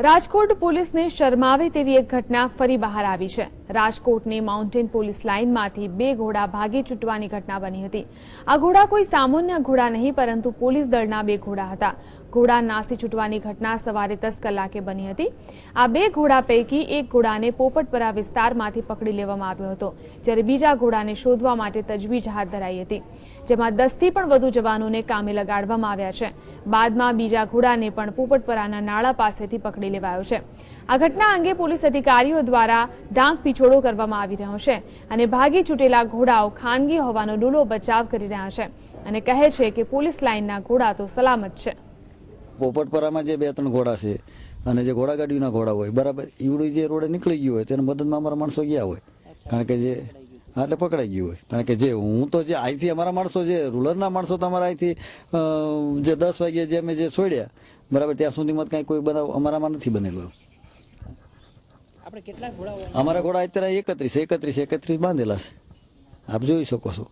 રાજકોટ પોલીસને શરમાવે તેવી એક ઘટના ફરી બહાર આવી છે. રાજકોટની માઉન્ટેન પોલીસ લાઇનમાંથી બે ઘોડા ભાગી છૂટવાની ઘટના બની હતી. આ ઘોડા કોઈ સામાન્ય ઘોડા નહીં, પરંતુ પોલીસ દળના બે ઘોડા હતા. ઘોડા નાસી છૂટવાની ઘટના સવારે દસ કલાકે બની હતી. આ બે ઘોડા પૈકી એક ઘોડાને પોપટપરા વિસ્તારમાંથી પકડી લેવામાં આવ્યો હતો, જ્યારે બીજા ઘોડાને શોધવા માટે તજવીજ હાથ ધરાઈ હતી. જેમાં દસથી પણ વધુ જવાનોને કામે લગાડવામાં આવ્યા છે. બાદમાં બીજા ઘોડાને પણ પોપટપરાના નાળા પાસેથી પકડી લેવાયો છે. આ ઘટના અંગે પોલીસ અધિકારીઓ દ્વારા ડાંગ પીછોડો કરવામાં આવી રહ્યો છે અને ભાગી છૂટેલા ઘોડાઓ ખાનગી હોવાનો ડૂલો બચાવ કરી રહ્યા છે અને કહે છે કે પોલીસ લાઇનના ઘોડા તો સલામત છે. પોપટપરામાં જે બે ત્રણ ઘોડા છે અને જે ઘોડાગાડીના ઘોડા હોય બરાબર ઈવડું જે રોડે નીકળી ગયું હોય તેને મદદમાં અમારા માણસો ગયા હોય. કારણ કે જે હા, એટલે પકડાઈ ગયું હોય. કારણ કે જે હું તો જે અહીંથી અમારા માણસો જે રૂરલના માણસો તો અમારા અહીંથી જે દસ વાગ્યે જે અમે જે છોડ્યા બરાબર ત્યાં સુધીમાં કાંઈ કોઈ બનાવ અમારામાં નથી બનેલો. આપણે કેટલા ઘોડા અમારા ઘોડા અત્યારે એકત્રીસ એકત્રીસ એકત્રીસ બાંધેલા છે. આપ જોઈ શકો છો.